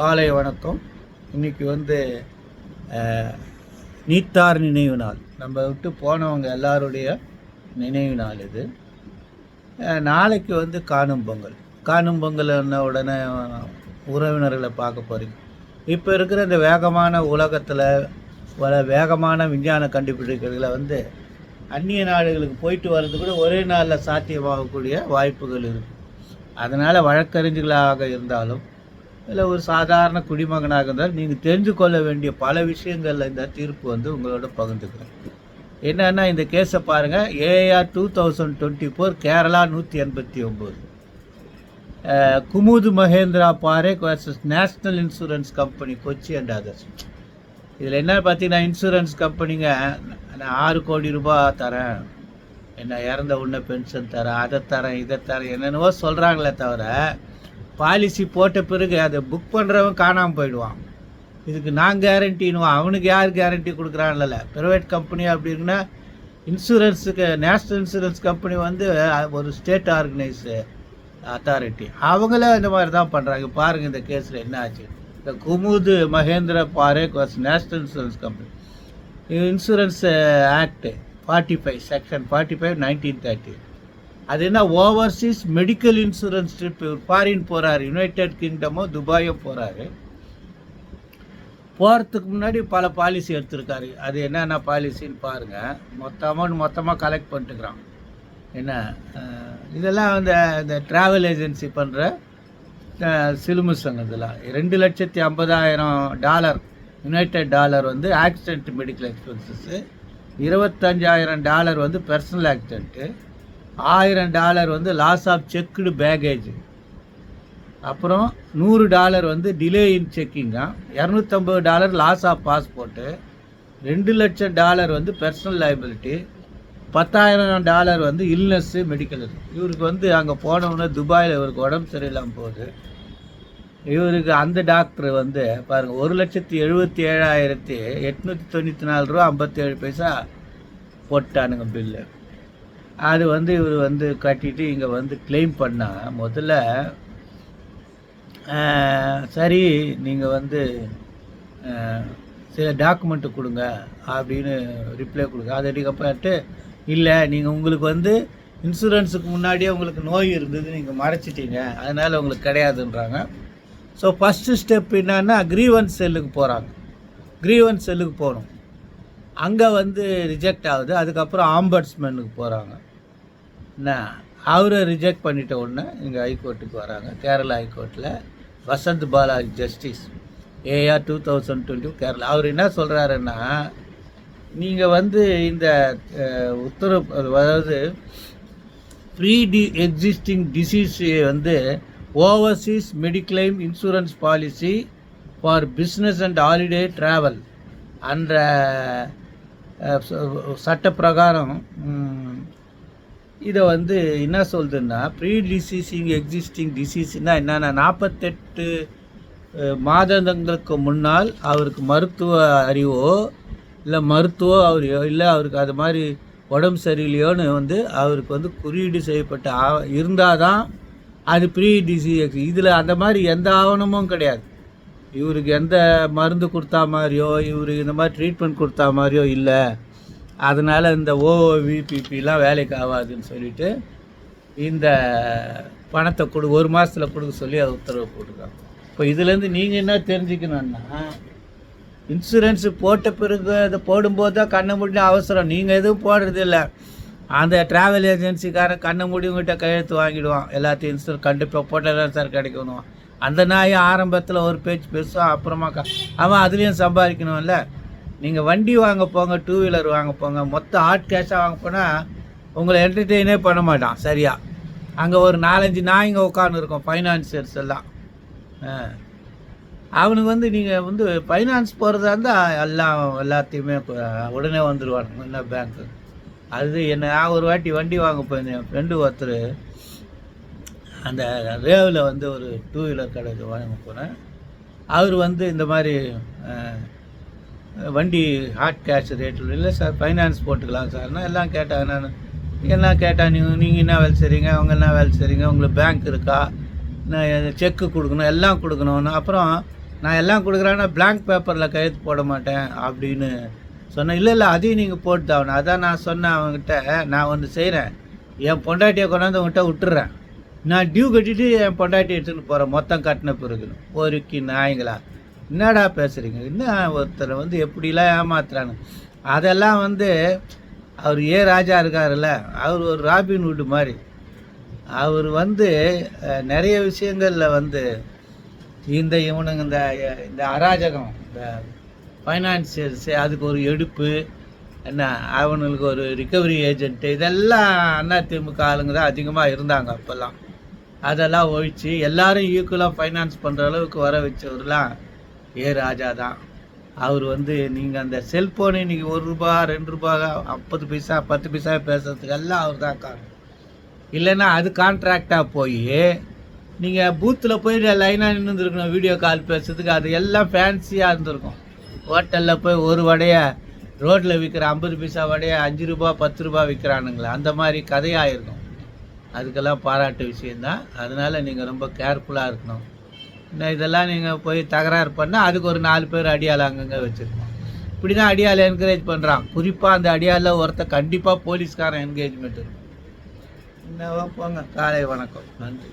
காலை வணக்கம். இன்னைக்கு வந்து நீத்தார் நினைவு நாள். நம்ம விட்டு போனவங்க எல்லாருடைய நினைவு நாள் இது. நாளைக்கு வந்து காணும் பொங்கல். காணும் பொங்கல் என்ன உடனே உறவினர்களை பார்க்க போகிறீங்க இப்போ இருக்கிற இந்த வேகமான உலகத்தில் வர வேகமான விஞ்ஞான கண்டுபிடிப்புகளை வந்து அந்நிய நாடுகளுக்கு போயிட்டு வர்றது கூட ஒரே நாளில் சாத்தியமாகக்கூடிய வாய்ப்புகள் இருக்குது அதனால் வழக்கறிஞர்களாக இருந்தாலும் இல்லை ஒரு சாதாரண குடிமகனாக இருந்தால் நீங்கள் தெரிஞ்சு கொள்ள வேண்டிய பல விஷயங்களில் இந்த தீர்ப்பு வந்து உங்களோட பகிர்ந்துக்கிறேன். என்னன்னா இந்த கேஸை பாருங்கள் AR two thousand twenty four Kerala நூற்றி எண்பத்தி ஒம்பது Kumud Mahendra Parekh versus national insurance company Kochi and others இதில் என்ன பார்த்தீங்கன்னா இன்சூரன்ஸ் கம்பெனிங்க நான் ஆறு கோடி ரூபாய் தரேன். என்ன இறந்த உடனே பென்ஷன் தரேன் அதை தரேன் இதை தரேன் என்னென்னவோ சொல்கிறாங்களே தவிர பாலிசி போட்ட பிறகு அதை புக் பண்ணுறவன் காணாமல் போயிடுவான். இதுக்கு நான் கேரண்டின்னுவான் அவனுக்கு யார் கேரண்டி கொடுக்குறான்ல ப்ரைவேட் கம்பெனி அப்படின்னா இன்சூரன்ஸுக்கு நேஷ்னல் இன்சூரன்ஸ் கம்பெனி வந்து ஒரு ஸ்டேட் ஆர்கனைஸு அத்தாரிட்டி அவங்களே இந்த மாதிரி தான் பண்ணுறாங்க பாருங்கள் இந்த கேஸில் என்ன ஆச்சு. இந்த Kumud Mahendra Parekh versus national insurance company insurance act forty five section forty five nineteen thirty அது என்ன overseas medical insurance trip foreign போகிறாரு யுனைடெட் கிங்டமோ துபாயோ போகிறாரு போகிறதுக்கு முன்னாடி பல பாலிசி எடுத்திருக்காரு. அது என்னென்ன பாலிசின்னு பாருங்கள் மொத்த அமௌண்ட் மொத்தமாக கலெக்ட் பண்ணிட்டுக்கிறான். என்ன இதெல்லாம் அந்த இந்த ட்ராவல் ஏஜென்சி பண்ணுற சிலுமு சங்கம் இதெல்லாம். ரெண்டு லட்சத்தி ஐம்பதாயிரம் டாலர் யுனைடெட் டாலர் வந்து ஆக்சிடென்ட் மெடிக்கல் எக்ஸ்பென்சஸ்ஸு இருபத்தஞ்சாயிரம் டாலர் வந்து பர்சனல் ஆக்சிடென்ட்டு ஆயிரம் டாலர் வந்து லாஸ் ஆஃப் செக்குடு பேகேஜ் அப்புறம் நூறு டாலர் வந்து டிலே இன் தான் இரநூத்தம்பது டாலர் லாஸ் ஆஃப் பாஸ்போர்ட்டு ரெண்டு லட்சம் டாலர் வந்து பர்சனல் லைபிலிட்டி பத்தாயிரம் டாலர் வந்து இல்னஸ்ஸு மெடிக்கல் இவருக்கு வந்து அங்கே போனவுடனே துபாயில் இவருக்கு உடம்பு சரியில்லாமல் போகுது. இவருக்கு அந்த டாக்டர் வந்து பாருங்கள் ஒரு லட்சத்தி எழுபத்தி ஏழாயிரத்தி எட்நூற்றி தொண்ணூற்றி நாலு ரூபா ஐம்பத்தேழு பைசா போட்டானுங்க பில்லு அது வந்து இவர் வந்து கட்டிட்டு இங்கே வந்து க்ளைம் பண்ணால் முதல்ல சரி நீங்கள் வந்து சில டாக்குமெண்ட்டு கொடுங்க அப்படின்னு ரிப்ளை கொடுங்க. அது அதுக்கப்புறட்டு இல்லை நீங்கள் உங்களுக்கு வந்து இன்சூரன்ஸுக்கு முன்னாடியே உங்களுக்கு நோய் இருந்தது நீங்கள் மறைச்சிட்டீங்க. அதனால் உங்களுக்கு கிடையாதுன்றாங்க. ஸோ ஃபஸ்ட்டு ஸ்டெப் என்னன்னா க்ரீவன்ஸ் செல்லுக்கு போகிறாங்க க்ரீவன்ஸ் செல்லுக்கு போகணும். அங்கே வந்து ரிஜெக்ட் ஆகுது. அதுக்கப்புறம் ஆம்பட்ஸ்மேனுக்கு போகிறாங்க என்ன? அவரை ரிஜெக்ட் பண்ணிட்ட உடனே இங்கே ஹைகோர்ட்டுக்கு வராங்க. கேரளா ஹைகோர்ட்டில் Vasanth Balaji justice AR two thousand twenty Kerala. அவர் என்ன சொல்கிறாருன்னா நீங்கள் வந்து இந்த உத்தரவு அதாவது ப்ரீ டி எக்ஸிஸ்டிங் டிசீஸ் வந்து overseas mediclaim insurance policy for business and holiday travel அந்த சட்ட பிரகாரம் இதை வந்து என்ன சொல்கிறதுன்னா ப்ரீ டிசீசிங் எக்ஸிஸ்டிங் டிசீஸ்னால் என்னென்னா நாற்பத்தெட்டு மாதங்களுக்கு முன்னால் அவருக்கு மருத்துவ அறிவோ இல்லை மருத்துவ அவர் இல்லை அவருக்கு அது மாதிரி உடம்பு சரியில்லையோன்னு வந்து அவருக்கு வந்து குறியீடு செய்யப்பட்ட ஆ இருந்தால் தான் அது ப்ரீ டிசீஸ் இதில் அந்த மாதிரி எந்த ஆவணமும் கிடையாது. இவருக்கு எந்த மருந்து கொடுத்தா மாதிரியோ இவருக்கு இந்த மாதிரி ட்ரீட்மெண்ட் கொடுத்தா மாதிரியோ இல்லை. அதனால் இந்த ஓஓவிபிபிலாம் வேலைக்கு ஆகாதுன்னு சொல்லிட்டு இந்த பணத்தை கொடு ஒரு மாதத்தில் கொடுக்க சொல்லி அதை உத்தரவு போட்டிருக்காங்க. இப்போ இதுலேருந்து நீங்கள் என்ன தெரிஞ்சுக்கணுன்னா இன்சூரன்ஸ் போட்ட பிறகு அதை போடும்போது தான் கண்ணை மூடி அவசரம். நீங்கள் எதுவும் போடுறதில்ல அந்த ட்ராவல் ஏஜென்சிக்காரன் கண்ணை முடிவுங்கிட்ட கையெழுத்து வாங்கிடுவான். எல்லாத்தையும் இன்சூரன்ஸ் கண்டிப்பாக போட்டால் தான் சார் கிடைக்கணும். அந்த நாய் ஆரம்பத்தில் ஒரு பேச்சு பேசுவான் அப்புறமா க அவன் அதுலேயும் சம்பாதிக்கணும்ல. நீங்கள் வண்டி வாங்க போங்க டூ வீலர் வாங்க போங்க மொத்த ஹாட் கேஷாக வாங்க போனால் உங்களை என்டர்டெயினே பண்ண மாட்டான் சரியா? அங்கே ஒரு நாலஞ்சு நாய்ங்க உட்காந்து இருக்கும் ஃபைனான்சியர்ஸ் எல்லாம் அவனுக்கு வந்து நீங்கள் வந்து ஃபைனான்ஸ் போகிறதா இருந்தால் எல்லாம் எல்லாத்தையுமே உடனே வந்துடுவானுங்க என்ன பேங்க்கு அது என்ன நான் ஒரு வாட்டி வண்டி வாங்க போயிருந்தேன் என் ஃப்ரெண்டு ஒருத்தர் அந்த ரேவில் வந்து ஒரு டூ வீலர் கடைக்கு வாங்க போனேன். அவர் வந்து இந்த மாதிரி வண்டி ஹாட் கேஷ் ரேட்டில் இல்லை சார் ஃபைனான்ஸ் போட்டுக்கலாம் சார்னா எல்லாம் கேட்டாங்க நான் எல்லாம் கேட்டால் நீங்கள் நீங்கள் என்ன வேலை செய்கிறீங்க அவங்க என்ன வேலை செய்கிறீங்க உங்களுக்கு பேங்க் இருக்கா? நான் செக்கு கொடுக்கணும். எல்லாம் கொடுக்கணும்னு அப்புறம் நான் எல்லாம் கொடுக்குறேன்னா பிளாங்க் பேப்பரில் கையெழுத்து போட மாட்டேன் அப்படின்னு சொன்னேன். இல்லை இல்லை அதையும் நீங்கள் போட்டு ஆகணும். அதான் நான் சொன்னேன் அவங்ககிட்ட. நான் ஒன்று செய்கிறேன் என் பொண்டாட்டியை கொண்டாந்து அவங்ககிட்ட விட்டுறேன். நான் டியூ கட்டிட்டு என் பொண்டாட்டி எடுத்துன்னு போகிறேன் மொத்தம் கட்டின பிறகு. பொறுக்கி நாய்ங்களா? என்னடா பேசுகிறீங்க என்ன ஒருத்தரை வந்து எப்படிலாம் ஏமாத்துறாங்க அதெல்லாம் வந்து அவர் ஏ ராஜா இருக்காருல்ல அவர் ஒரு ராபின் வீடு மாதிரி. அவர் வந்து நிறைய விஷயங்களில் வந்து இந்த இவனுங்க இந்த இந்த அராஜகம் இந்த ஃபைனான்சியல்ஸ் அதுக்கு ஒரு எடுப்பு என்ன அவனுங்களுக்கு ஒரு ரிக்கவரி ஏஜென்ட்டு இதெல்லாம் அதிமுக ஆளுங்க தான் அதிகமாக இருந்தாங்க அப்போல்லாம். அதெல்லாம் ஒழிச்சு எல்லாரும் ஈக்குவலாக ஃபைனான்ஸ் பண்ணுற அளவுக்கு வர வச்சவர்லாம் ஏ ராஜா தான். அவர் வந்து நீங்கள் அந்த செல்ஃபோனு இன்றைக்கி ஒரு ரூபா ரெண்டு ரூபா ஐம்பது பைசா பத்து பைசா பேசுறதுக்கெல்லாம் அவர் தான் காரணம். இல்லைன்னா அது கான்ட்ராக்டாக போய் நீங்கள் பூத்தில் போய் லைனாக நின்றுருக்கணும் வீடியோ கால் பேசுறதுக்கு. அது எல்லாம் ஃபேன்சியாக இருந்திருக்கும். ஹோட்டலில் போய் ஒரு வடையை ரோட்டில் விற்கிற ஐம்பது பைசா வடையை அஞ்சு ரூபா பத்து ரூபா விற்கிறானுங்களே அந்த மாதிரி கதையாக இருக்கும் அதுக்கெல்லாம் பாராட்டு விஷயந்தான் அதனால் நீங்கள் ரொம்ப கேர்ஃபுல்லாக இருக்கணும். இதெல்லாம் நீங்கள் போய் தகராறு பண்ணால் அதுக்கு ஒரு நாலு பேர் அடியாள் அங்கங்கே வச்சுருக்கோம். இப்படி தான் அடியாள் என்கரேஜ் பண்ணுறான் குறிப்பாக அந்த அடியாளில் ஒருத்தர் கண்டிப்பாக போலீஸ்காரன் என்கேஜ்மெண்ட் இருக்கும் என்னவோ போங்க. காலை வணக்கம். நன்றி.